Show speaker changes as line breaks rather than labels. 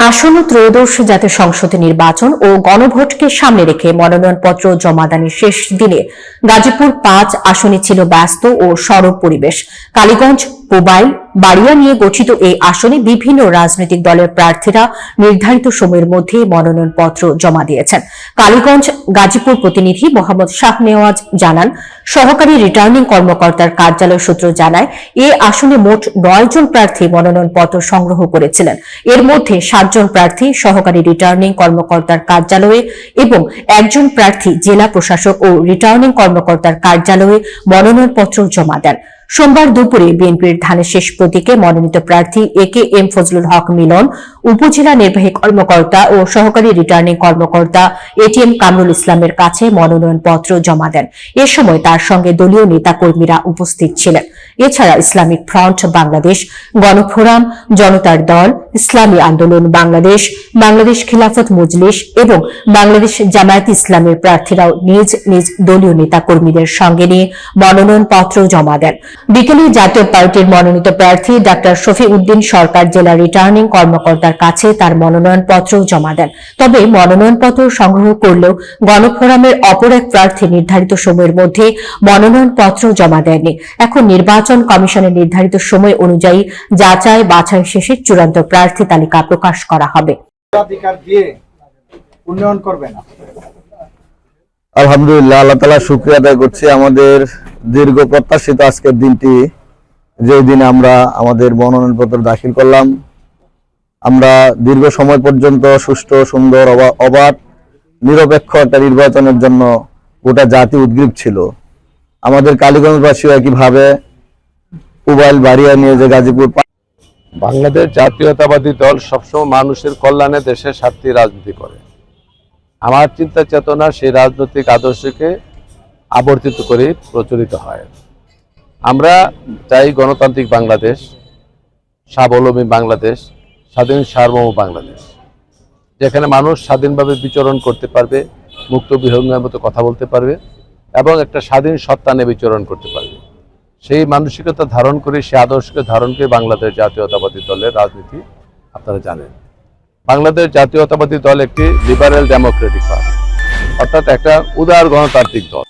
আসন্ন ত্রয়োদশ জাতীয় সংসদে নির্বাচন ও গণভোটকে সামনে রেখে মনোনয়নপত্র জমাদানের শেষ দিনে গাজীপুর পাঁচ আসনে ছিল ব্যস্ত ও সরব পরিবেশ। কালীগঞ্জ পোবাইল বাড়িয়া নিয়ে গঠিত এই আসনে বিভিন্ন রাজনৈতিক দলের প্রার্থীরা নির্ধারিত সময়ের মধ্যে মনোনয়নপত্র জমা দিয়েছেন। কালীগঞ্জ গাজীপুর প্রতিনিধি মোহাম্মদ শাহ নেওয়াজ জানান, সহকারী রিটার্নিং কর্মকর্তার কার্যালয় সূত্র জানায়, এ আসনে মোট নয় জন প্রার্থী মনোনয়নপত্র সংগ্রহ করেছিলেন। এর মধ্যে সাতজন প্রার্থী সহকারী রিটার্নিং কর্মকর্তার কার্যালয়ে এবং একজন প্রার্থী জেলা প্রশাসক ও রিটার্নিং কর্মকর্তার কার্যালয়ে মনোনয়নপত্র জমা দেন। সোমবার দুপুরে বিএনপির ধানের শেষ প্রতীকে মনোনীত প্রার্থী এ কে এম ফজলুল হক মিলন, উপজেলা নির্বাহী কর্মকর্তা ও সহকারী রিটার্নিং কর্মকর্তা এটিএম কামরুল ইসলামের কাছে মনোনয়নপত্র জমা দেন। এ সময় তার সঙ্গে দলীয় নেতা কর্মীরা উপস্থিত ছিলেন। এছাড়া ইসলামিক ফ্রন্ট বাংলাদেশ গণফোরাম, জনতার দল, ইসলামী আন্দোলন বাংলাদেশ বাংলাদেশ খিলাফত মজলিস এবং বাংলাদেশ জামায়াত ইসলামের প্রার্থীরাও নিজ নিজ দলীয় নেতাকর্মীদের সঙ্গে নিয়ে মনোনয়নপত্র জমা দেন। বিকেলে জাতীয় পার্টির মনোনীত প্রার্থী ডাক্তার শফি উদ্দিন সরকার জেলা রিটার্নিং কর্মকর্তার কাছে তার মনোনয়নপত্র জমা দেন। তবে মনোনয়নপত্র সংগ্রহ করলেও গণফোরামের অপর এক প্রার্থী নির্ধারিত সময়ের মধ্যে মনোনয়নপত্র জমা দেননি। এখন নির্বাচন কমিশনের নির্ধারিত সময় অনুযায়ী যাচাই বাছাই শেষে চূড়ান্ত প্রার্থী তালিকা প্রকাশ করা হবে।
অধিকার দিয়ে উন্নয়ন করবে না।
আলহামদুলিল্লাহ আল্লাহ তালা শুক্রিয়া আদায় করছি। আমাদের দীর্ঘ প্রত্যাশিত আজকের দিনটি যে দিনে আমরা আমাদের মনোনয়নপত্র দাখিল করলাম। আমরা দীর্ঘ সময় পর্যন্ত সুষ্ঠু সুন্দর অবাধ নিরপেক্ষ একটা নির্বাচনের জন্য গোটা জাতি উদ্গ্রীব ছিল। আমাদের কালীগঞ্জবাসীও একইভাবে মোবাইল বাড়িয়া নিয়ে যে গাজীপুর
বাংলাদেশ জাতীয়তাবাদী দল সবসময় মানুষের কল্যাণে দেশের স্বার্থে রাজনীতি করে। আমার চিন্তা চেতনা সেই রাজনৈতিক আদর্শকে আবর্তিত করে প্রচলিত হয়। আমরা চাই গণতান্ত্রিক বাংলাদেশ, স্বাবলম্বী বাংলাদেশ, স্বাধীন সার্বভৌম বাংলাদেশ, যেখানে মানুষ স্বাধীনভাবে বিচরণ করতে পারবে, মুক্ত বিহঙ্গের মতো কথা বলতে পারবে এবং একটা স্বাধীন সত্তা নিয়ে বিচরণ করতে পারবে। সেই মানসিকতা ধারণ করে সে আদর্শকে ধারণ করে বাংলাদেশ জাতীয়তাবাদী দলের রাজনীতি আপনারা জানেন। বাংলাদেশ জাতীয়তাবাদী দল একটি লিবারেল ডেমোক্রেটিক পার্টি অর্থাৎ একটা উদার গণতান্ত্রিক দল।